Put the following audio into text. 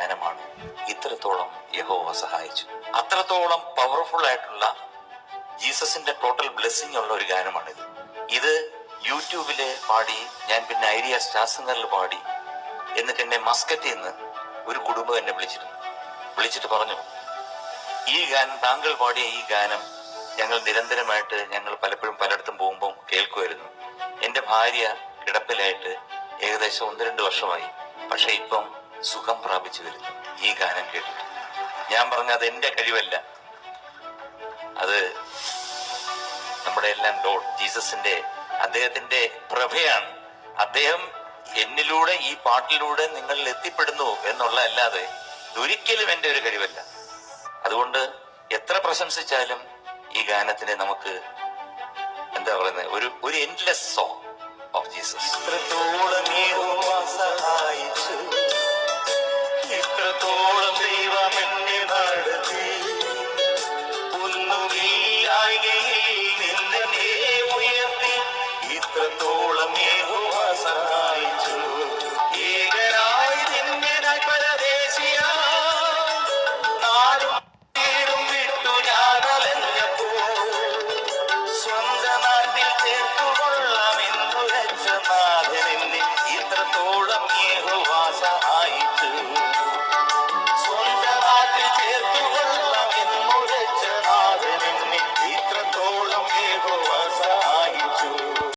ഗാനമാണ് ഇത്രത്തോളം യഹോവ സഹായിച്ചു. അത്രത്തോളം പവർഫുൾ ആയിട്ടുള്ള ജീസസിന്റെ ടോട്ടൽ ബ്ലെസ്സിങ് ഉള്ള ഒരു ഗാനമാണിത്. ഇത് യൂട്യൂബിൽ പാടി ഞാൻ പിന്നെ ഐഡിയ സ്റ്റാസിംഗറിൽ പാടി എന്നിട്ട് എന്നെ മസ്കറ്റിൽ നിന്ന് ഒരു കുടുംബം എന്നെ വിളിച്ചിരുന്നു. വിളിച്ചിട്ട് പറഞ്ഞു ഈ ഗാനം താങ്കൾ പാടിയ ഈ ഗാനം ഞങ്ങൾ നിരന്തരമായിട്ട് ഞങ്ങൾ പലപ്പോഴും പലയിടത്തും പോകുമ്പോൾ കേൾക്കുമായിരുന്നു. എന്റെ ഭാര്യ കിടപ്പിലായിട്ട് ഏകദേശം ഒന്ന് രണ്ട് വർഷമായി. പക്ഷേ ഇപ്പം സുഖം പ്രാപിച്ചു വരുന്നു. ഈ ഗാനം കേട്ടിട്ട്. ഞാൻ പറഞ്ഞ അത് എന്റെ കഴിവല്ല. അത് നമ്മുടെ എല്ലാം ലോഡ്. ജീസസിന്റെ അദ്ദേഹത്തിന്റെ പ്രഭയാണ്. അദ്ദേഹം എന്നിലൂടെ ഈ പാട്ടിലൂടെ നിങ്ങളിൽ എത്തിപ്പെടുന്നു എന്നുള്ള അല്ലാതെ ഒരിക്കലും എന്റെ ഒരു കഴിവല്ല. അതുകൊണ്ട് എത്ര പ്രശംസിച്ചാലും ഈ ഗാനത്തിനെ നമുക്ക് എന്താ പറയുന്നത് ഒരു ഒരു എൻഡ്ലെസ് സോങ് ഓഫ് ജീസസ് ഇത്രത്തോളം